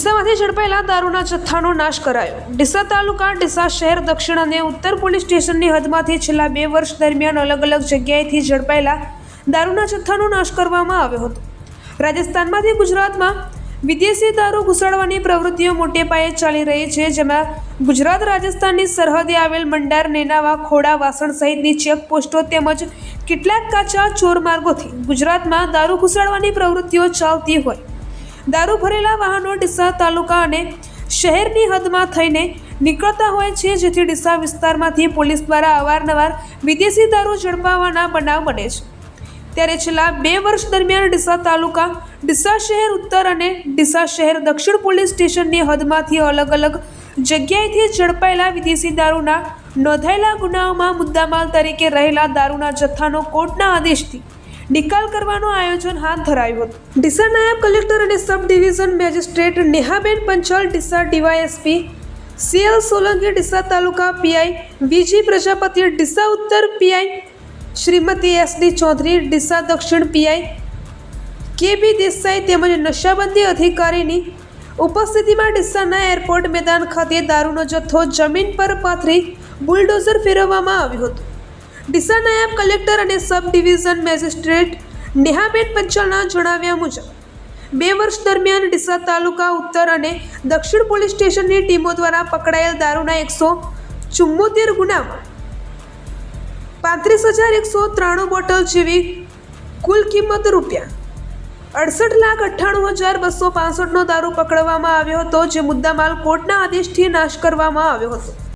ડીસામાંથી ઝડપાયેલા દારૂના જથ્થાનો નાશ કરાયો. ડીસા તાલુકા, ડીસા શહેર, દક્ષિણ અને ઉત્તર પોલીસ સ્ટેશનની હદમાંથી છેલ્લા બે વર્ષ દરમિયાન અલગ અલગ જગ્યાએથી ઝડપાયેલા દારૂના જથ્થાનો નાશ કરવામાં આવ્યો હતો. રાજસ્થાનમાંથી ગુજરાતમાં વિદેશી દારૂ ઘુસાડવાની પ્રવૃત્તિઓ મોટે પાયે ચાલી રહી છે, જેમાં ગુજરાત રાજસ્થાનની સરહદે આવેલ મંડાર, નેનાવા, ખોડા, વાસણ સહિતની ચેકપોસ્ટો તેમજ કેટલાક કાચા ચોર માર્ગોથી ગુજરાતમાં દારૂ ઘુસાડવાની પ્રવૃત્તિઓ ચાલતી હોય. દારૂ ભરેલા વાહનો ડીસા તાલુકા અને શહેરની હદમાં થઈને નીકળતા હોય છે, જેથી ડીસા વિસ્તારમાંથી પોલીસ દ્વારા અવારનવાર વિદેશી દારૂ ઝડપાવવાના બનાવ બને છે. ત્યારે છેલ્લા બે વર્ષ દરમિયાન ડીસા તાલુકા, ડીસા શહેર ઉત્તર અને ડીસા શહેર દક્ષિણ પોલીસ સ્ટેશનની હદમાંથી અલગ અલગ જગ્યાએથી ઝડપાયેલા વિદેશી દારૂના નોંધાયેલા ગુનાઓમાં મુદ્દામાલ તરીકે રહેલા દારૂના જથ્થાનો કોર્ટના આદેશથી નિકાલ કરવાનું આયોજન હાથ ધરાયું હતું. ડીસા નાયબ કલેક્ટર અને sub division magistrate Nehaben Panchal, Deesa DYSP CL Solanki, Deesa taluka PI VG Prajapati, Deesa ઉત્તર PI Shrimati S D Chaudhary, Deesa દક્ષિણ પીઆઈ કે બી દેસાઈ તેમજ નશાબંધી અધિકારીની ઉપસ્થિતિમાં ડીસાના એરપોર્ટ મેદાન ખાતે દારૂનો જથ્થો જમીન પર પાથરી બુલડોઝર ફેરવવામાં આવ્યું હતું. ડીસા નાયબ કલેક્ટર અને સબ ડિવિઝન મેજિસ્ટ્રેટ નેહાબેન પંચાલના જણાવ્યા મુજબ, બે વર્ષ દરમિયાન ડીસા તાલુકા ઉત્તર અને દક્ષિણ પોલીસ સ્ટેશનની ટીમો દ્વારા પકડાયેલ દારૂના એકસો ચુમ્મોતેર ગુનામાં પાંત્રીસ હજાર એકસો ત્રાણું બોટલ જેવી કુલ કિંમત રૂપિયા અડસઠ લાખ અઠ્ઠાણું હજાર બસો પાસઠનો દારૂ પકડવામાં આવ્યો હતો, જે મુદ્દામાલ કોર્ટના આદેશથી નાશ કરવામાં આવ્યો હતો.